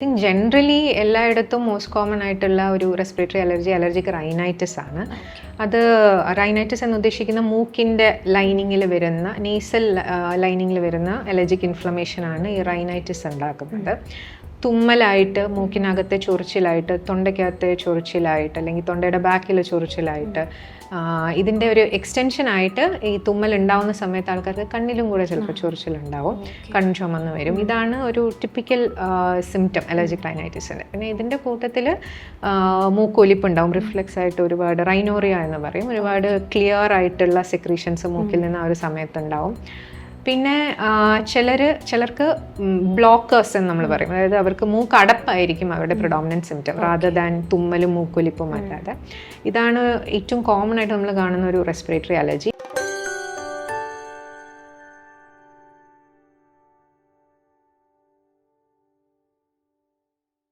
Think generally എല്ലായിടത്തും most common ആയിട്ടുള്ള ഒരു റെസ്പിറേറ്ററി അലർജി അലർജിക്ക് റൈനൈറ്റിസ് ആണ്. അത് റൈനൈറ്റിസ് എന്ന് ഉദ്ദേശിക്കുന്ന മൂക്കിന്റെ ലൈനിങ്ങിൽ വരുന്ന നേസൽ ലൈനിങ്ങിൽ വരുന്ന അലർജിക് ഇൻഫ്ലമേഷൻ ആണ് ഈ റൈനൈറ്റിസ് ഉണ്ടാക്കുന്നത്. തുമ്മലായിട്ട് മൂക്കിനകത്തെ ചൊറിച്ചിലായിട്ട് തൊണ്ടയ്ക്കകത്തെ ചൊറിച്ചിലായിട്ട് അല്ലെങ്കിൽ തൊണ്ടയുടെ ബാക്കിലെ ചൊറിച്ചിലായിട്ട് ഇതിന്റെ ഒരു എക്സ്റ്റൻഷൻ ആയിട്ട് ഈ തുമ്മൽ ഉണ്ടാവുന്ന സമയത്ത് ആൾക്കാർക്ക് കണ്ണിലും കൂടെ ചിലപ്പോൾ ചൊറിച്ചിലുണ്ടാവും. കണ്ണ് ചുമന്ന് വരും. ഇതാണ് ഒരു ടിപ്പിക്കൽ സിംറ്റം അലർജിക് റൈനൈറ്റിസിന്റെ പിന്നെ ഇതിന്റെ കൂട്ടത്തിൽ മൂക്കൊലിപ്പ് ഉണ്ടാവും റിഫ്ലെക്സ് ആയിട്ട് ഒരുപാട് റൈനോറിയ എന്ന് പറയും. ഒരുപാട് ക്ലിയർ ആയിട്ടുള്ള സെക്രീഷൻസ് മൂക്കിൽ നിന്ന് ആ ഒരു സമയത്തുണ്ടാവും. പിന്നെ ചിലർ ചിലർക്ക് ബ്ലോക്കേഴ്സ് എന്ന് നമ്മൾ പറയും. അതായത് അവർക്ക് മൂക്ക് അടപ്പായിരിക്കും അവരുടെ പ്രൊഡോമിനന്റ് സിംറ്റം റാദർ ദാൻ തുമ്മലും മൂക്കൊലിപ്പും അല്ലാതെ. ഇതാണ് ഏറ്റവും കോമൺ ആയിട്ട് നമ്മൾ കാണുന്ന ഒരു റെസ്പിറേറ്ററി അലർജി